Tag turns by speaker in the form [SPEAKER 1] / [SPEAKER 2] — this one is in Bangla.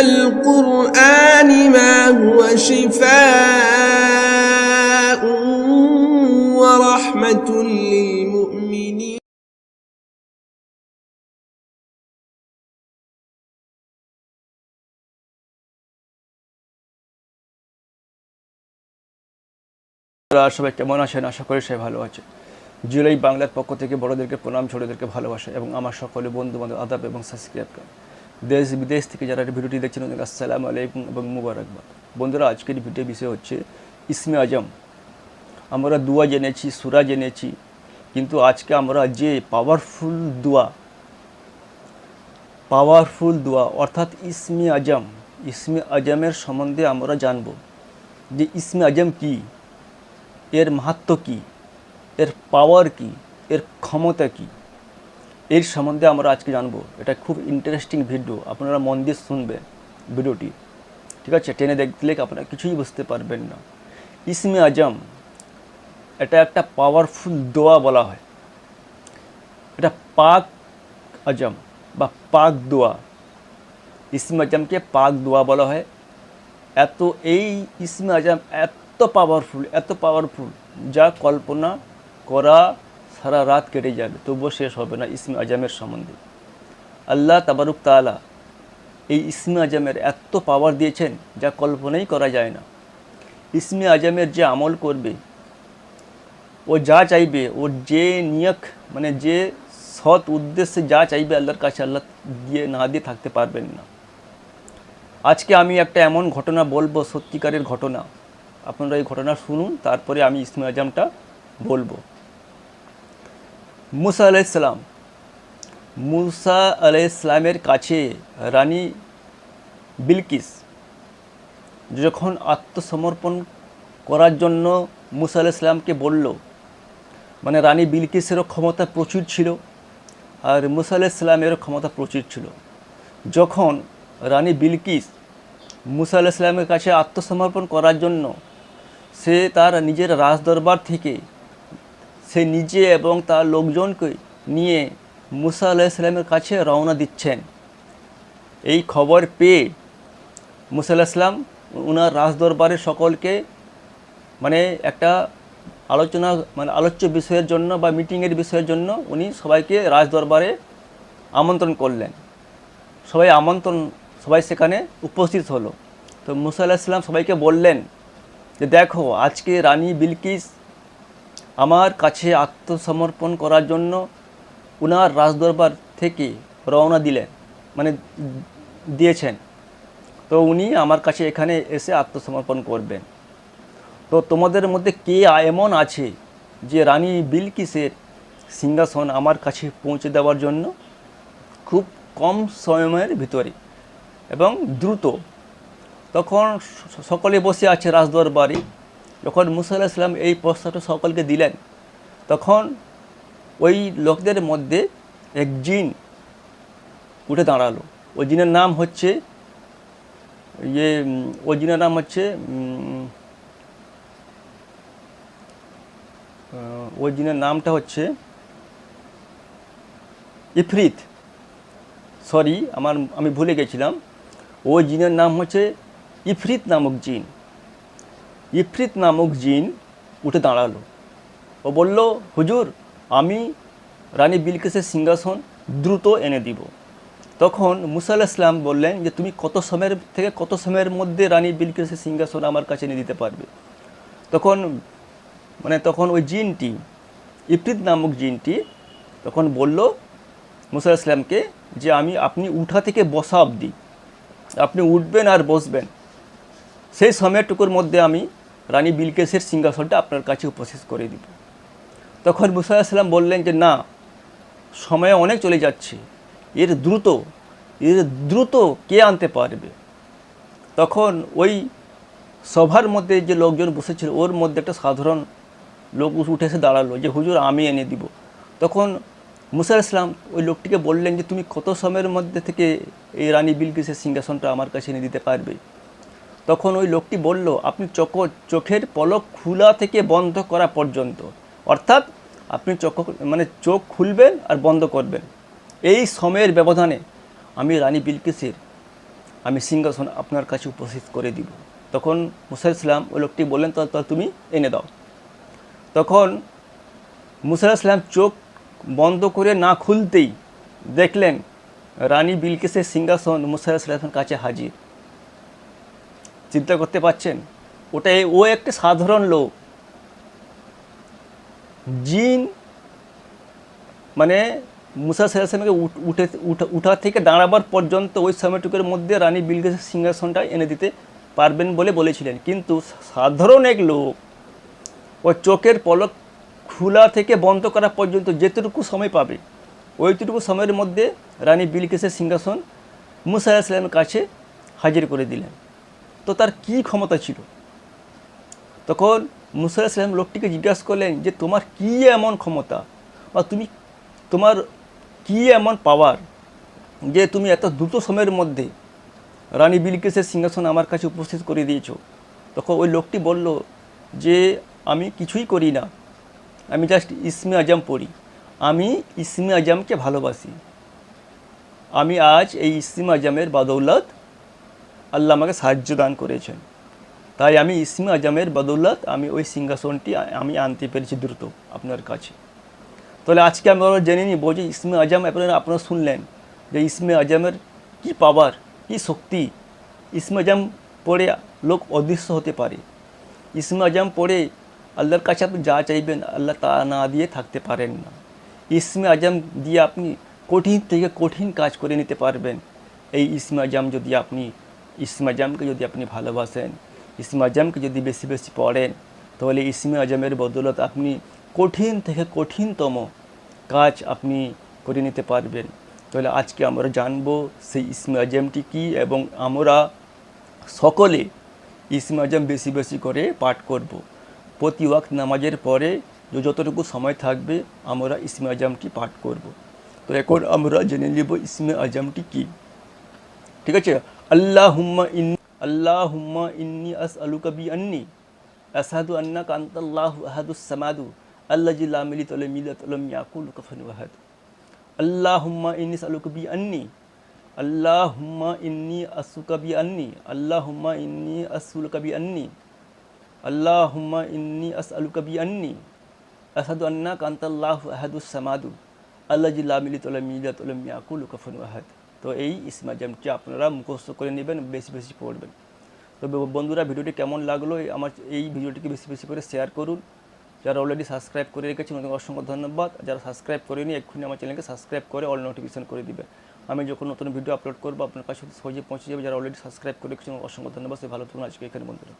[SPEAKER 1] القرآن ما هو شفاء ورحمة للمؤمنين
[SPEAKER 2] আপনারা সবাই কেমন আছেন আশা করি সবাই ভালো আছে জুলাই বাংলার পক্ষ থেকে বড়দেরকে প্রণাম ছোটদেরকে ভালোবাসা এবং আমার সকলে বন্ধু বান্ধব আদাব এবং সাবস্ক্রাইব করেন দেশ বিদেশ থেকে যারা ভিডিওটি দেখছেন, ওদের আসসালামু আলাইকুম এবং মুবারকবাদ। বন্ধুরা, আজকের ভিডিও বিষয় হচ্ছে ইসমে আজম। আমরা দুয়া জেনেছি, সুরা জেনেছি, কিন্তু আজকে আমরা যে পাওয়ারফুল দোয়া পাওয়ারফুল দোয়া, অর্থাৎ ইসমে আজম, ইসমে আজমের সম্বন্ধে আমরা জানব যে ইসমে আজম কী, এর মাহাত্ম কী, এর পাওয়ার কি, এর ক্ষমতা কি। এর সম্বন্ধে আমরা আজকে জানব। এটা খুব ইন্টারেস্টিং ভিডিও আপনারা মন দিয়ে শুনবেন ভিডিওটি ঠিক আছে? টেনে দেখলে আপনারা কিছুই বুঝতে পারবেন না। ইসমে আজম, এটা একটা পাওয়ারফুল দোয়া বলা হয়। এটা পাক আজম বা পাক দোয়া। ইসমে আজমকে পাক দোয়া বলা হয়। এত এই ইসমে আজম এত পাওয়ারফুল এত পাওয়ারফুল যা কল্পনা করা সারা রাত কেটে যাবে, তবুও শেষ হবে না ইসমে আজমের সম্বন্ধে। আল্লাহ তাবারুক তালা এই ইসমে আজমের এত পাওয়ার দিয়েছেন যা কল্পনাই করা যায় না। ইসমে আজমের যে আমল করবে, ও যা চাইবে ওর যে নিয়ক মানে যে সৎ উদ্দেশ্যে যা চাইবে আল্লাহর কাছে আল্লাহ দিয়ে না দিয়ে থাকতে পারবেন না। আজকে আমি একটা এমন ঘটনা বলব, সত্যিকারের ঘটনা। আপনারা এই ঘটনা শুনুন, তারপরে আমি ইসমে আজমটা বলব। মুসা আলাইসালাম মুসা আলাইসালামের কাছে রানী বিলকিস যখন আত্মসমর্পণ করার জন্য মুসা আলাইসালামকে বলল মানে রানী বিলকিসেরও ক্ষমতা প্রচুর ছিল আর মুসা আলাইসালামেরও ক্ষমতা প্রচুর ছিল। যখন রানী বিলকিস মুসা আলাইসালামের কাছে আত্মসমর্পণ করার জন্য সে তার নিজের রাজদরবার থেকে সে নিজে এবং তার লোকজনকে নিয়ে মুসা আলাইসালামের কাছে রওনা দিচ্ছেন। এই খবর পেয়ে মুসা আলাহিসাল্লাম ওনার রাজদরবারের সকলকে মানে একটা আলোচনা মানে আলোচ্য বিষয়ের জন্য বা মিটিংয়ের বিষয়ের জন্য উনি সবাইকে রাজদরবারে আমন্ত্রণ করলেন। সবাই আমন্ত্রণ, সবাই সেখানে উপস্থিত হলো। তো মুসা আলাহিসাল্লাম সবাইকে বললেন যে, দেখো, আজকে রানী বিলকিস আমার কাছে আত্মসমর্পণ করার জন্য উনার রাজদরবার থেকে রওনা দিলেন মানে দিয়েছেন। তো উনি আমার কাছে এখানে এসে আত্মসমর্পণ করবেন। তো তোমাদের মধ্যে কে এমন আছে যে রানী বিলকিসের সিংহাসন আমার কাছে পৌঁছে দেওয়ার জন্য খুব কম সময়ের ভিতরে এবং দ্রুত? তখন সকলে বসে আছে রাজদরবারে। যখন মুসা আলাহিসাল্লাম এই প্রস্তাবটা সকলকে দিলেন, তখন ওই লোকদের মধ্যে এক জিন উঠে দাঁড়াল। ওই জিনের নাম হচ্ছে ইয়ে ওই জিনের নাম হচ্ছে ওই জিনের নামটা হচ্ছে ইফরিত। সরি, আমার, আমি ভুলে গেছিলাম। ওই জিনের নাম হচ্ছে ইফরিত নামক জিন। ইফরিত নামক জিন উঠে দাঁড়াল। ও বলল, হুজুর, আমি রানী বিলকিসের সিংহাসন দ্রুত এনে দিব। তখন মুসা ইসলাম বললেন যে, তুমি কত সময়ের থেকে কত সময়ের মধ্যে রানী বিলকিসের সিংহাসন আমার কাছে এনে দিতে পারবে? তখন মানে তখন ওই জিনটি, ইফরিত নামক জিনটি তখন বলল, মুসা ইসলামকে যে, আমি, আপনি উঠা থেকে বসা অবধি। আপনি উঠবেন আর বসবেন। সেই সময়টুকুর মধ্যে আমি রানী বিলকেসের সিংহাসনটা আপনার কাছে উপস্থিত করে দিব। তখন মুসা আসলাম বললেন যে, না, সময় অনেক চলে যাচ্ছে। এর দ্রুত এর দ্রুত কে আনতে পারবে? তখন ওই সভার মধ্যে যে লোকজন বসেছিল, ওর মধ্যে একটা সাধারণ লোক উঠে এসে দাঁড়াল যে, হুজুর, আমি এনে দিব। তখন মুসা ইসলাম ওই লোকটিকে বললেন যে, তুমি কত সময়ের মধ্যে থেকে এই রানী বিলকিসের সিংহাসনটা আমার কাছে এনে দিতে পারবে? তখন ওই লোকটি বলল, আপনি চোখ, চোখের পলক খোলা থেকে বন্ধ করা পর্যন্ত। অর্থাৎ আপনি চোখ মানে চোখ খুলবেন আর বন্ধ করবেন। এই সময়ের ব্যবধানে আমি রানী বিলকিসের, আমি সিংহাসন আপনার কাছে উপস্থিত করে দিব। তখন মুসা ইসলাম ওই লোকটি বললেন, তো তো তুমি এনে দাও। তখন মুসা ইসলাম চোখ বন্ধ করে না খুলতেই দেখলেন রানী বিলকিসের সিংহাসন মুসা ইসলামের কাছে হাজির। চিন্তা করতে পারছেন? ওটাই, ও একটা সাধারণ লোক। জিন মানে মুসা সাল্লামকে উঠে, উঠা থেকে দাঁড়াবার পর্যন্ত ওই সময়টুকুর মধ্যে রানী বিলগেসের সিংহাসনটা এনে দিতে পারবেন বলে বলেছিলেন। কিন্তু সাধারণ এক লোক, ও চোখের পলক খোলা থেকে বন্ধ করা পর্যন্ত যেটুকু সময় পাবে, ওইটুকু সময়ের মধ্যে রানী বিলকেসের সিংহাসন মুসা ইসলামের কাছে হাজির করে দিলেন। তো তার কি ক্ষমতা ছিল? তখন মুসা ইসলাম লোকটিকে জিজ্ঞাসা করলেন যে, তোমার কি এমন ক্ষমতা বা তুমি, তোমার কি এমন পাওয়ার যে তুমি এত দ্রুত সময়ের মধ্যে রানী বিলকিসের সিংহাসন আমার কাছে উপস্থিত করে দিয়েছ? তখন ওই লোকটি বলল যে, আমি কিছুই করি না। আমি জাস্ট ইসমে আজম পড়ি। আমি ইসমে আজমকে ভালোবাসি। আমি আজ এই ইসমে আজমের বাদৌলত আল্লাহ আমাকে সাহায্য দান করেছেন। তাই আমি ইসমে আজমের বদৌলত আমি ওই সিংহাসনটি আমি আনতে পেরেছি দ্রুত আপনার কাছে। তাহলে আজকে আমি আমরা জেনে নিব যে ইসমে আজম আপনারা আপনারা শুনলেন যে ইসমে আজমের কি পাওয়ার কি শক্তি। ইসমে আজম পড়ে লোক অদৃশ্য হতে পারে। ইসমে আজম পড়ে আল্লাহর কাছে আপনি যা চাইবেন আল্লাহ তা না দিয়ে থাকতে পারেন না। ইসমে আজম দিয়ে আপনি কঠিন থেকে কঠিন কাজ করে নিতে পারবেন। এই ইসমে আজম যদি আপনি ইসমে আজমকে যদি আপনি ভালোবাসেন, ইসমে আজমকে যদি বেশি বেশি পড়েন, তাহলে ইসমে আজমের বদৌলত আপনি কঠিন থেকে কঠিনতম কাজ আপনি করে নিতে পারবেন তাহলে আজকে আমরা জানব সেই ইসমে আজমটি কী এবং আমরা সকলে ইসমে আজম বেশি বেশি করে পাঠ করব। প্রতি ওয়াক্ত নামাজের পরে যতটুকু সময় থাকবে, আমরা ইসমে আজমটি পাঠ করব। তো এখন আমরা জেনে নেব ইসমে আজমটি কী ঠিক আছে আল্লাহ হুম্মা ইন আল্লাহ হুম্মা ইন্নি আস আলু কবি আন্নি আসাদু আন্না কান্তাল্লাহু আহাদুস সামাদু আল্লাহ জিল্লা মিলি তলে মিলাত আলম ইয়াকুল কফন ওয়াহাদ আল্লাহ হুম্মা ইন্নি আলু কবি আন্নি আল্লাহ হুম্মা ইন্নি আসু কবি আন্নি আল্লাহ হুম্মা ইন্নি আসুল কবি আন্নি আল্লাহ হুম্মা ইন্নি আস আলু কবি আন্নি আসাদু আন্না কান্তাল্লাহু আহাদুস সামাদু আল্লাহ জিল্লা মিলি তলে মিলাত আলম ইয়াকুল কফন ওয়াহাদ তো এই ইসমাজামটি আপনারা মুখস্থ করে নেবেন, বেশি বেশি পড়বেন। তো বন্ধুরা, ভিডিওটি কেমন লাগল আমার, এই ভিডিওটিকে বেশি বেশি করে শেয়ার করুন। যারা অলরেডি সাবস্ক্রাইব করে রেখেছেন, ওদের অসংখ্য ধন্যবাদ। যারা সাবস্ক্রাইব করেনি, এক্ষুনি আমার চ্যানেলকে সাবস্ক্রাইব করে অল নোটিফিকেশন করে দিবে। আমি যখন নতুন ভিডিও আপলোড করব, আপনার কাছে সহজে পৌঁছে যাবে। যারা অলরেডি সাবস্ক্রাইব করে রেখেছেন অসংখ্য ধন্যবাদ। সে ভালো থাকুন। আজকে এখানে বন্ধুরা।